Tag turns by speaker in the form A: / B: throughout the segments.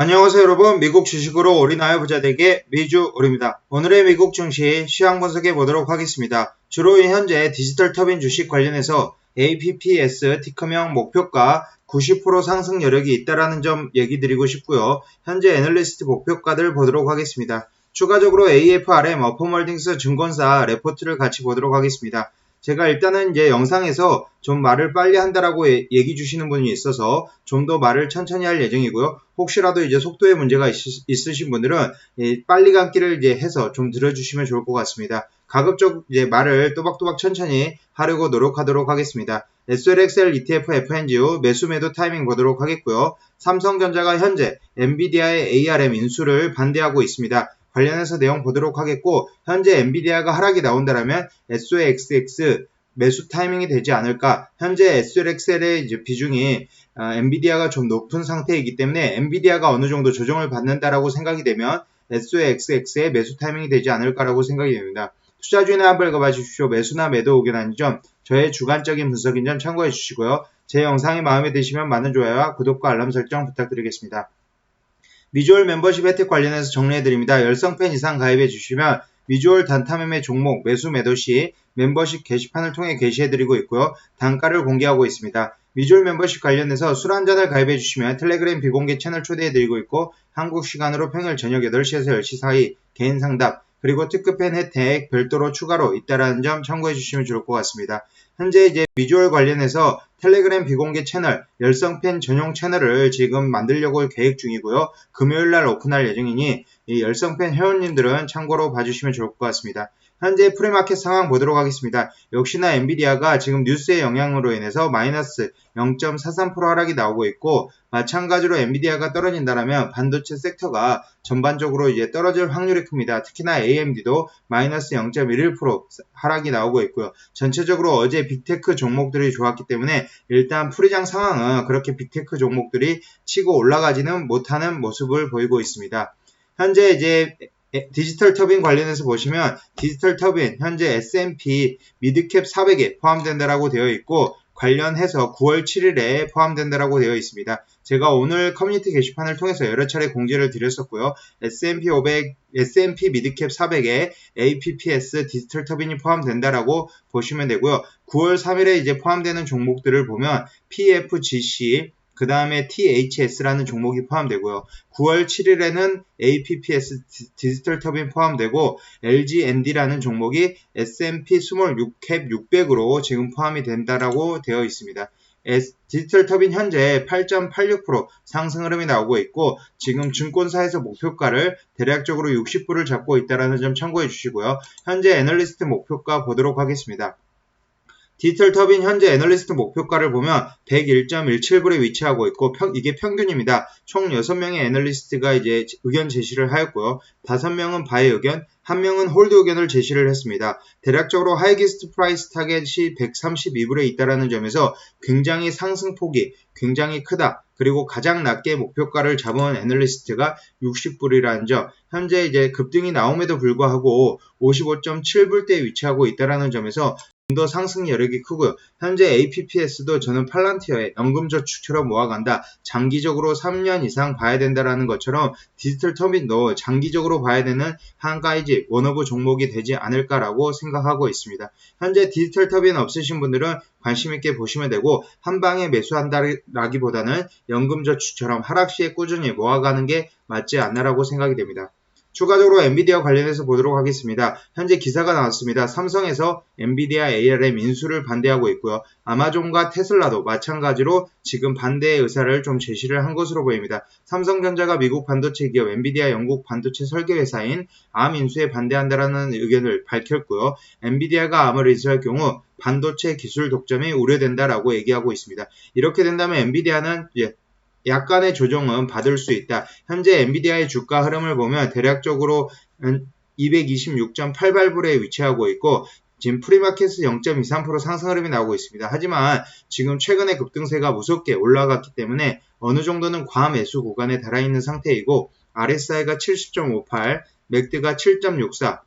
A: 안녕하세요 여러분 미국 주식으로 올인하여 부자되게 미주 올입니다. 오늘의 미국 증시 시황 분석해 보도록 하겠습니다. 주로 현재 디지털 터빈 주식 관련해서 APPS 티커명 목표가 90% 상승 여력이 있다라는 점 얘기 드리고 싶고요. 현재 애널리스트 목표가들 보도록 하겠습니다. 추가적으로 AFRM 어퍼멀딩스 증권사 레포트를 같이 보도록 하겠습니다. 제가 일단은 이제 영상에서 좀 말을 빨리 한다라고 예, 얘기 주시는 분이 있어서 좀 더 말을 천천히 할 예정이고요. 혹시라도 이제 속도에 문제가 있, 으신 분들은 빨리 감기를 이제 해서 좀 들어주시면 좋을 것 같습니다. 가급적 이제 말을 또박또박 천천히 하려고 노력하도록 하겠습니다. SLXL ETF FNGU 매수 매도 타이밍 보도록 하겠고요. 삼성전자가 현재 엔비디아의 ARM 인수를 반대하고 있습니다. 관련해서 내용 보도록 하겠고 현재 엔비디아가 하락이 나온다면 SOXX 매수 타이밍이 되지 않을까. 현재 SLXL의 비중이 어, 엔비디아가 좀 높은 상태이기 때문에 엔비디아가 어느 정도 조정을 받는다라고 생각이 되면 SOXX의 매수 타이밍이 되지 않을까라고 생각이 됩니다. 투자 주의나 한번 읽어봐 주십시오. 매수나 매도 의견 점 저의 주관적인 분석인 점 참고해 주시고요. 제 영상이 마음에 드시면 많은 좋아요와 구독과 알람 설정 부탁드리겠습니다. 미주얼 멤버십 혜택 관련해서 정리해드립니다. 열성팬 이상 가입해 주시면 미주얼 단타 매매 종목 매수 매도 시 멤버십 게시판을 통해 게시해드리고 있고요. 단가를 공개하고 있습니다. 미주얼 멤버십 관련해서 술 한잔을 가입해 주시면 텔레그램 비공개 채널 초대해드리고 있고 한국 시간으로 평일 저녁 8시에서 10시 사이 개인 상담 그리고 특급팬 혜택 별도로 추가로 있다라는 점 참고해 주시면 좋을 것 같습니다. 현재 이제 비주얼 관련해서 텔레그램 비공개 채널, 열성 팬 전용 채널을 지금 만들려고 계획 중이고요. 금요일 날 오픈할 예정이니 이 열성 팬 회원님들은 참고로 봐주시면 좋을 것 같습니다. 현재 프리마켓 상황 보도록 하겠습니다. 역시나 엔비디아가 지금 뉴스의 영향으로 인해서 마이너스 0.43% 하락이 나오고 있고 마찬가지로 엔비디아가 떨어진다면 반도체 섹터가 전반적으로 이제 떨어질 확률이 큽니다. 특히나 AMD도 마이너스 0.11% 하락이 나오고 있고요. 전체적으로 어제 빅테크 종목들이 좋았기 때문에 일단 프리장 상황은 그렇게 빅테크 종목들이 치고 올라가지는 못하는 모습을 보이고 있습니다. 현재 이제 디지털 터빈 관련해서 보시면 디지털 터빈 현재 S&P 미드캡 400에 포함된다라고 되어 있고 관련해서 9월 7일에 포함된다라고 되어 있습니다. 제가 오늘 커뮤니티 게시판을 통해서 여러 차례 공지를 드렸었고요. S&P 500, S&P 미드캡 400에 APPS 디지털 터빈이 포함된다라고 보시면 되고요. 9월 3일에 이제 포함되는 종목들을 보면 PFGC, 그 다음에 THS라는 종목이 포함되고요. 9월 7일에는 APPS 디지털 터빈 포함되고 LGND라는 종목이 S&P 스몰 6캡 600으로 지금 포함이 된다라고 되어 있습니다. 디지털 터빈 현재 8.86% 상승 흐름이 나오고 있고 지금 증권사에서 목표가를 대략적으로 60불을 잡고 있다는 점 참고해 주시고요. 현재 애널리스트 목표가 보도록 하겠습니다. 디지털 터빈 현재 애널리스트 목표가를 보면 101.17불에 위치하고 있고 평, 이게 평균입니다. 총 6명의 애널리스트가 이제 의견 제시를 하였고요. 5명은 바이 의견, 1명은 홀드 의견을 제시를 했습니다. 대략적으로 하이기스트 프라이스 타겟이 132불에 있다라는 점에서 굉장히 상승폭이 굉장히 크다. 그리고 가장 낮게 목표가를 잡은 애널리스트가 60불이라는 점, 현재 이제 급등이 나옴에도 불구하고 55.7불대에 위치하고 있다라는 점에서 더 상승 여력이 크고요. 현재 APPS도 저는 팔란티어의 연금저축처럼 모아간다. 장기적으로 3년 이상 봐야 된다라는 것처럼 디지털 터빈도 장기적으로 봐야 되는 한가이지 원오브 종목이 되지 않을까라고 생각하고 있습니다. 현재 디지털 터빈 없으신 분들은 관심 있게 보시면 되고 한 방에 매수한다라기보다는 연금저축처럼 하락 시에 꾸준히 모아가는 게 맞지 않나라고 생각이 됩니다. 추가적으로 엔비디아 관련해서 보도록 하겠습니다. 현재 기사가 나왔습니다. 삼성에서 엔비디아 ARM 인수를 반대하고 있고요. 아마존과 테슬라도 마찬가지로 지금 반대의 의사를 좀 제시를 한 것으로 보입니다. 삼성전자가 미국 반도체 기업 엔비디아 영국 반도체 설계 회사인 암 인수에 반대한다라는 의견을 밝혔고요. 엔비디아가 암을 인수할 경우 반도체 기술 독점이 우려된다라고 얘기하고 있습니다. 이렇게 된다면 엔비디아는 약간의 조정은 받을 수 있다. 현재 엔비디아의 주가 흐름을 보면 대략적으로 226.88불에 위치하고 있고 지금 프리마켓스 0.23% 상승 흐름이 나오고 있습니다. 하지만 지금 최근에 급등세가 무섭게 올라갔기 때문에 어느 정도는 과매수 구간에 달아있는 상태이고 RSI가 70.58, 맥드가 7.64,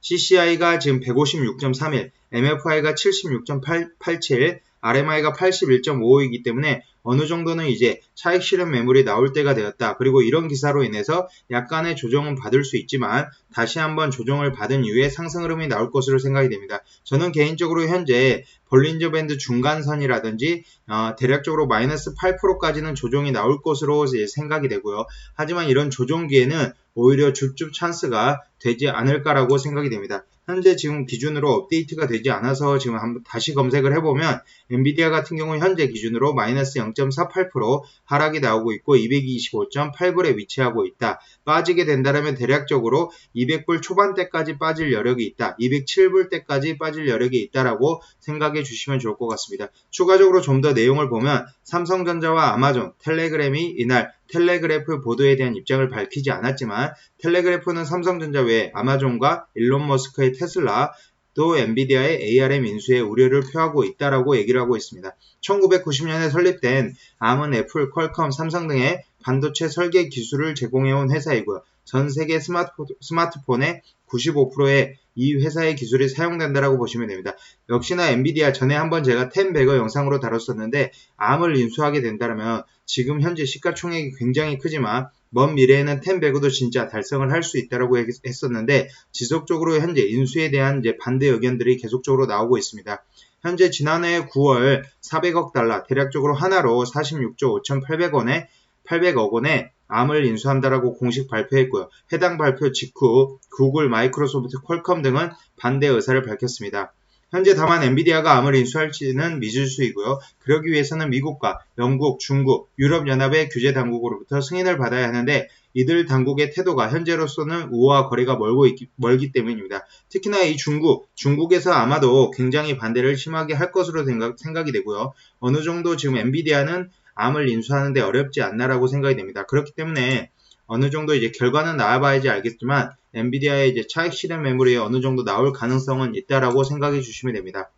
A: CCI가 지금 156.31, MFI가 76.87, RMI가 81.55이기 때문에 어느 정도는 이제 차익 실현 매물이 나올 때가 되었다. 그리고 이런 기사로 인해서 약간의 조정은 받을 수 있지만 다시 한번 조정을 받은 이후에 상승 흐름이 나올 것으로 생각이 됩니다. 저는 개인적으로 현재 볼린저 밴드 중간선이라든지 어, 대략적으로 마이너스 8%까지는 조정이 나올 것으로 생각이 되고요. 하지만 이런 조정기에는 오히려 줍줍 찬스가 되지 않을까라고 생각이 됩니다. 현재 지금 기준으로 업데이트가 되지 않아서 지금 한번 다시 검색을 해보면 엔비디아 같은 경우 현재 기준으로 마이너스 0.48% 하락이 나오고 있고 225.8불에 위치하고 있다. 빠지게 된다면 대략적으로 200불 초반대까지 빠질 여력이 있다. 207불 때까지 빠질 여력이 있다라고 생각해 주시면 좋을 것 같습니다. 추가적으로 좀 더 내용을 보면 삼성전자와 아마존, 텔레그램이 이날 텔레그래프 보도에 대한 입장을 밝히지 않았지만 텔레그래프는 삼성전자 외 아마존과 일론 머스크의 테슬라 또 엔비디아의 ARM 인수에 우려를 표하고 있다라고 얘기를 하고 있습니다. 1990년에 설립된 암은 애플, 퀄컴, 삼성 등의 반도체 설계 기술을 제공해온 회사이고요. 전 세계 스마트폰, 스마트폰의 95%의 이 회사의 기술이 사용된다라고 보시면 됩니다. 역시나 엔비디아 전에 한번 제가 텐베거 영상으로 다뤘었는데 암을 인수하게 된다면 지금 현재 시가총액이 굉장히 크지만 먼 미래에는 텐베그도 진짜 달성을 할 수 있다라고 했었는데 지속적으로 현재 인수에 대한 이제 반대 의견들이 계속적으로 나오고 있습니다. 현재 지난해 9월 400억 달러 대략적으로 하나로 46조 5,800원에 800억 원에 암을 인수한다라고 공식 발표했고요. 해당 발표 직후 구글, 마이크로소프트, 퀄컴 등은 반대 의사를 밝혔습니다. 현재 다만 엔비디아가 암을 인수할지는 미지수이고요. 그러기 위해서는 미국과 영국, 중국, 유럽연합의 규제 당국으로부터 승인을 받아야 하는데 이들 당국의 태도가 현재로서는 우호와 거리가 멀고 있기, 멀기 때문입니다. 특히나 이 중국, 중국에서 아마도 굉장히 반대를 심하게 할 것으로 생각, 생각이 되고요. 어느 정도 지금 엔비디아는 암을 인수하는데 어렵지 않나라고 생각이 됩니다. 그렇기 때문에 어느 정도 이제 결과는 나와봐야지 알겠지만 엔비디아의 이제 차익 실현 매물이 어느 정도 나올 가능성은 있다라고 생각해 주시면 됩니다.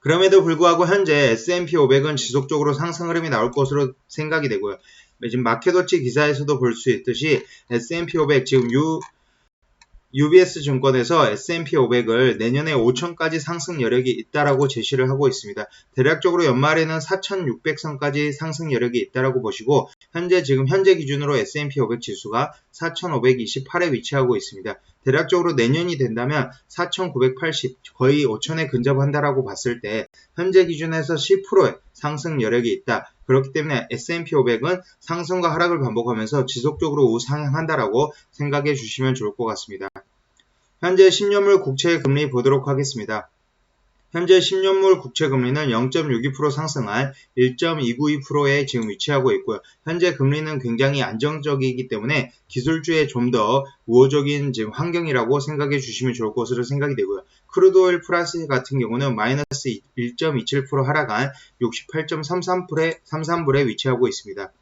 A: 그럼에도 불구하고 현재 S&P 500은 지속적으로 상승 흐름이 나올 것으로 생각이 되고요. 지금 마켓워치 기사에서도 볼 수 있듯이 S&P 500 지금 유, UBS 증권에서 S&P 500을 내년에 5천까지 상승 여력이 있다라고 제시를 하고 있습니다. 대략적으로 연말에는 4,600선까지 상승 여력이 있다라고 보시고 현재 지금 현재 기준으로 S&P 500 지수가 4,528에 위치하고 있습니다. 대략적으로 내년이 된다면 4,980 거의 5천에 근접한다라고 봤을 때 현재 기준에서 10%의 상승 여력이 있다. 그렇기 때문에 S&P 500은 상승과 하락을 반복하면서 지속적으로 우상향한다라고 생각해 주시면 좋을 것 같습니다. 현재 10년물 국채 금리 보도록 하겠습니다. 현재 10년물 국채 금리는 0.62% 상승한 1.292%에 지금 위치하고 있고요. 현재 금리는 굉장히 안정적이기 때문에 기술주에 좀 더 우호적인 지금 환경이라고 생각해 주시면 좋을 것으로 생각이 되고요. 크루드오일 프라이스 같은 경우는 마이너스 1.27% 하락한 68.33불에 33불에 위치하고 있습니다.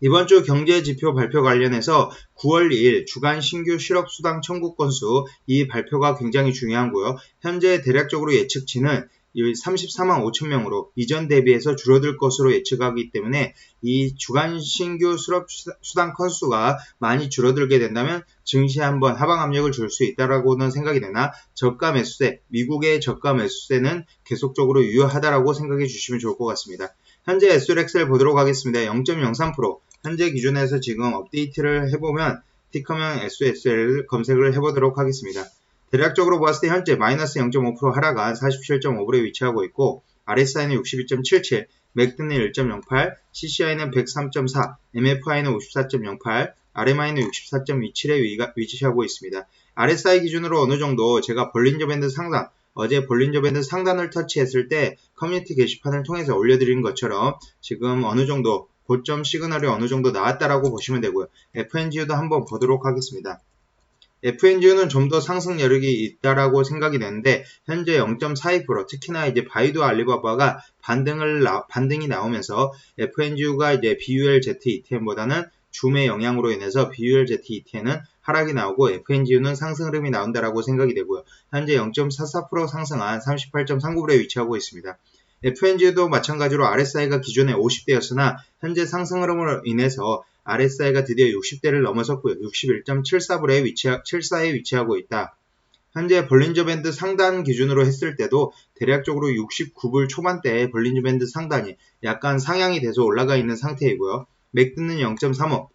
A: 이번 주 경제지표 발표 관련해서 9월 2일 주간 신규 실업수당 청구 건수 이 발표가 굉장히 중요한고요. 현재 대략적으로 예측치는 34만 5천 명으로 이전 대비해서 줄어들 것으로 예측하기 때문에 이 주간 신규 수업 수당 건수가 많이 줄어들게 된다면 증시에 한번 하방 압력을 줄 수 있다라고는 생각이 되나 저가 매수세 미국의 저가 매수세는 계속적으로 유효하다라고 생각해 주시면 좋을 것 같습니다. 현재 SRX를 보도록 하겠습니다. 0.03% 현재 기준에서 지금 업데이트를 해보면 티커명 SSL 검색을 해보도록 하겠습니다. 대략적으로 봤을 때 현재 마이너스 0.5% 하락한 47.5불에 위치하고 있고 RSI는 62.77, 맥드는 1.08, CCI는 103.4, MFI는 54.08, RMI는 64.27에 위치하고 있습니다. RSI 기준으로 어느 정도 제가 볼린저 밴드 상단, 어제 볼린저 밴드 상단을 터치했을 때 커뮤니티 게시판을 통해서 올려드린 것처럼 지금 어느 정도 고점 시그널이 어느 정도 나왔다라고 보시면 되고요. FNGU도 한번 보도록 하겠습니다. FNGU는 좀 더 상승 여력이 있다라고 생각이 되는데 현재 0.42% 특히나 이제 바이두 알리바바가 반등을 나, 반등이 나오면서 FNGU가 이제 BULZ ETN보다는 줌의 영향으로 인해서 BULZ ETN은 하락이 나오고 FNGU는 상승 흐름이 나온다라고 생각이 되고요. 현재 0.44% 상승한 38.39불에 위치하고 있습니다. FNG도 마찬가지로 RSI가 기존에 50대였으나 현재 상승 흐름으로 인해서 RSI가 드디어 60대를 넘어섰고요. 61.74불에 위치, 74에 위치하고 있다. 현재 볼린저 밴드 상단 기준으로 했을 때도 대략적으로 69불 초반대에 볼린저 밴드 상단이 약간 상향이 돼서 올라가 있는 상태이고요. 맥드는 0.35,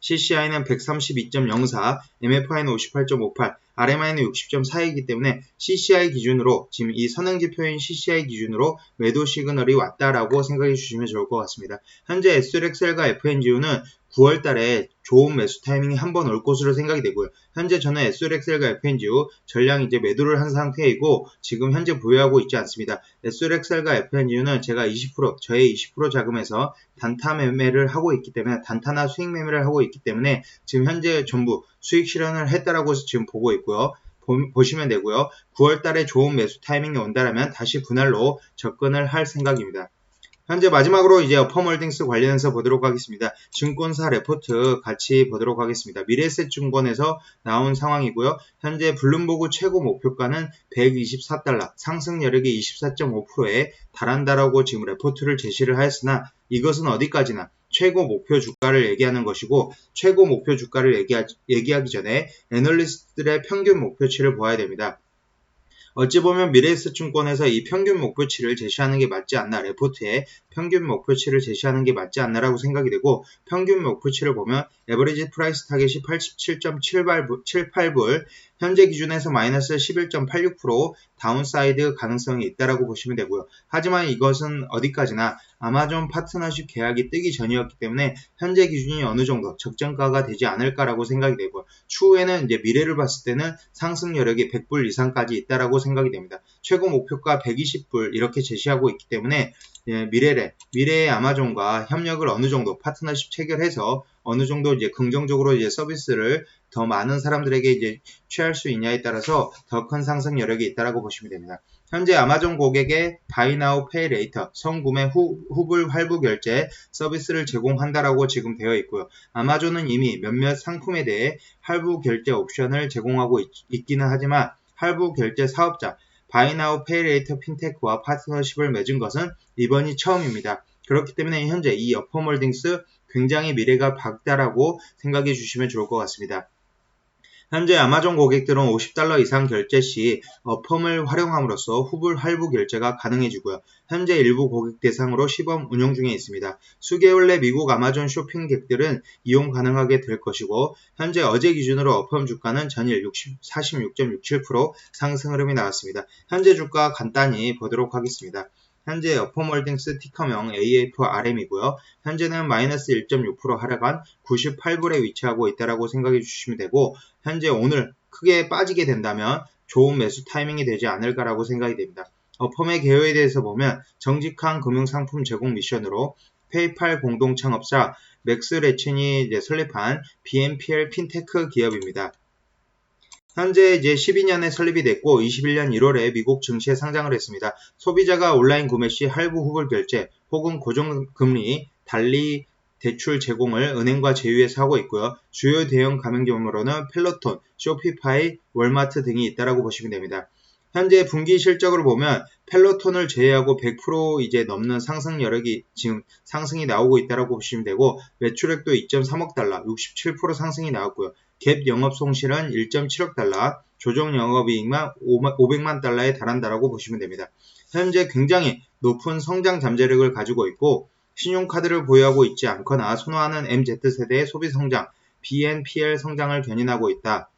A: CCI는 132.04, MFI는 58.58, RMI는 60.4이기 때문에 CCI 기준으로 지금 이 선행지표인 CCI 기준으로 매도 시그널이 왔다라고 생각해 주시면 좋을 것 같습니다. 현재 SLXL과 FNGU는 9월 달에 좋은 매수 타이밍이 한 번 올 것으로 생각이 되고요. 현재 저는 SLXL과 FNGU 전량 이제 매도를 한 상태이고 지금 현재 보유하고 있지 않습니다. SLXL과 FNGU는 제가 20% 저의 20% 자금에서 단타 매매를 하고 있기 때문에 단타나 수익 매매를 하고 있기 때문에 지금 현재 전부 수익 실현을 했다라고 지금 보고 있고요. 보시면 되고요. 9월 달에 좋은 매수 타이밍이 온다면 다시 분할로 접근을 할 생각입니다. 현재 마지막으로 이제 어퍼몰딩스 관련해서 보도록 하겠습니다. 증권사 레포트 같이 보도록 하겠습니다. 미래에셋 증권에서 나온 상황이고요. 현재 블룸버그 최고 목표가는 124달러, 상승 여력이 24.5%에 달한다라고 지금 레포트를 제시를 하였으나 이것은 어디까지나 최고 목표 주가를 얘기하는 것이고 최고 목표 주가를 얘기하, 얘기하기 전에 애널리스트들의 평균 목표치를 보아야 됩니다. 어찌 보면 미래에셋증권에서 이 평균 목표치를 제시하는 게 맞지 않나 레포트에 평균 목표치를 제시하는 게 맞지 않나라고 생각이 되고 평균 목표치를 보면 에버리지 프라이스 타겟이 87.78불 현재 기준에서 마이너스 11.86% 다운사이드 가능성이 있다라고 보시면 되고요. 하지만 이것은 어디까지나 아마존 파트너십 계약이 뜨기 전이었기 때문에 현재 기준이 어느 정도 적정가가 되지 않을까라고 생각이 되고 추후에는 이제 미래를 봤을 때는 상승 여력이 100불 이상까지 있다라고 생각이 됩니다. 최고 목표가 120불 이렇게 제시하고 있기 때문에 예, 미래 래 미래의 아마존과 협력을 어느 정도 파트너십 체결해서 어느 정도 이제 긍정적으로 이제 서비스를 더 많은 사람들에게 이제 취할 수 있냐에 따라서 더 큰 상승 여력이 있다라고 보시면 됩니다. 현재 아마존 고객의 바이 나우 페이 레이터 성구매 후, 후불 할부 결제 서비스를 제공한다라고 지금 되어 있고요. 아마존은 이미 몇몇 상품에 대해 할부 결제 옵션을 제공하고 있, 있기는 하지만 할부 결제 사업자 바이나우 페이레이터 핀테크와 파트너십을 맺은 것은 이번이 처음입니다. 그렇기 때문에 현재 이 여퍼몰딩스 굉장히 미래가 밝다라고 생각해 주시면 좋을 것 같습니다. 현재 아마존 고객들은 50달러 이상 결제 시 어펌을 활용함으로써 후불 할부 결제가 가능해지고요. 현재 일부 고객 대상으로 시범 운영 중에 있습니다. 수개월 내 미국 아마존 쇼핑객들은 이용 가능하게 될 것이고 현재 어제 기준으로 어펌 주가는 전일 60, 46.67% 상승 흐름이 나왔습니다. 현재 주가 간단히 보도록 하겠습니다. 현재 어퍼몰딩스 티커명 AFRM이고요. 현재는 마이너스 1.6% 하락한 98불에 위치하고 있다라고 생각해 주시면 되고 현재 오늘 크게 빠지게 된다면 좋은 매수 타이밍이 되지 않을까라고 생각이 됩니다. 어펌의 개요에 대해서 보면 정직한 금융상품 제공 미션으로 페이팔 공동 창업자 맥스 레친이 설립한 BNPL 핀테크 기업입니다. 현재 이제 12년에 설립이 됐고 21년 1월에 미국 증시에 상장을 했습니다. 소비자가 온라인 구매 시 할부 후불 결제 혹은 고정금리 달리 대출 제공을 은행과 제휴해서 하고 있고요. 주요 대형 가맹점으로는 펠로톤, 쇼피파이, 월마트 등이 있다라고 보시면 됩니다. 현재 분기 실적을 보면 펠로톤을 제외하고 100% 이제 넘는 상승 여력이 지금 상승이 나오고 있다라고 보시면 되고 매출액도 2.3억 달러, 67% 상승이 나왔고요. 갭 영업 손실은 1.7억 달러, 조정 영업이익만 500만 달러에 달한다라고 보시면 됩니다. 현재 굉장히 높은 성장 잠재력을 가지고 있고 신용카드를 보유하고 있지 않거나 선호하는 MZ세대의 소비 성장, BNPL 성장을 견인하고 있다.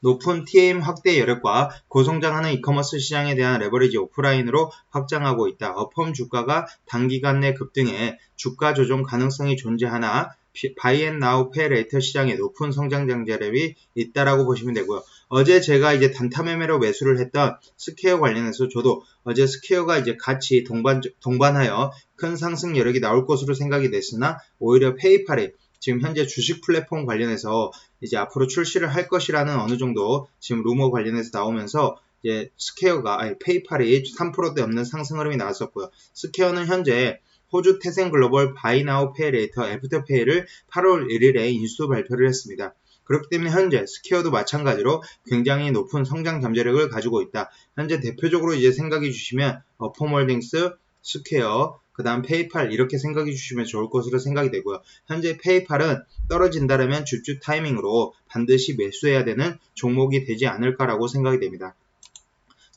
A: 높은 TM 확대 여력과 고성장하는 이커머스 시장에 대한 레버리지 오프라인으로 확장하고 있다. 어펌 주가가 단기간 내 급등해 주가 조정 가능성이 존재하나 바이앤나우 페 레이터 시장에 높은 성장 장자력이 있다라고 보시면 되고요. 어제 제가 이제 단타 매매로 매수를 했던 스퀘어 관련해서 저도 어제 스퀘어가 이제 같이 동반, 동반하여 큰 상승 여력이 나올 것으로 생각이 됐으나 오히려 페이팔이 지금 현재 주식 플랫폼 관련해서 이제 앞으로 출시를 할 것이라는 어느 정도 지금 루머 관련해서 나오면서 이제 스퀘어가 아니 페이팔이 3%대 없는 상승 흐름이 나왔었고요. 스퀘어는 현재 호주 태생 글로벌 바이나우 페이레이터 애프터페이를 8월 1일에 인수 발표를 했습니다. 그렇기 때문에 현재 스퀘어도 마찬가지로 굉장히 높은 성장 잠재력을 가지고 있다. 현재 대표적으로 이제 생각해 주시면 어퍼몰딩스, 스퀘어, 그 다음 페이팔 이렇게 생각해 주시면 좋을 것으로 생각이 되고요. 현재 페이팔은 떨어진다면 주주 타이밍으로 반드시 매수해야 되는 종목이 되지 않을까라고 생각이 됩니다.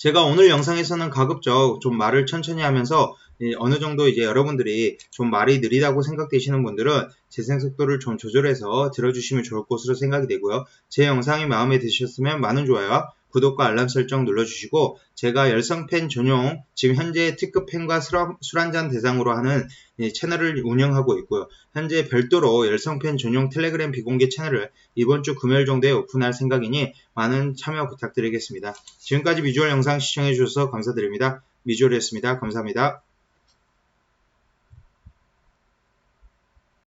A: 제가 오늘 영상에서는 가급적 좀 말을 천천히 하면서 어느 정도 이제 여러분들이 좀 말이 느리다고 생각되시는 분들은 재생 속도를 좀 조절해서 들어주시면 좋을 것으로 생각이 되고요. 제 영상이 마음에 드셨으면 많은 좋아요, 구독과 알람 설정 눌러주시고 제가 열성팬 전용 지금 현재 특급 팬과 술 한잔 대상으로 하는 채널을 운영하고 있고요. 현재 별도로 열성팬 전용 텔레그램 비공개 채널을 이번 주 금요일 정도에 오픈할 생각이니 많은 참여 부탁드리겠습니다. 지금까지 미주얼 영상 시청해 주셔서 감사드립니다. 미주얼이었습니다. 감사합니다.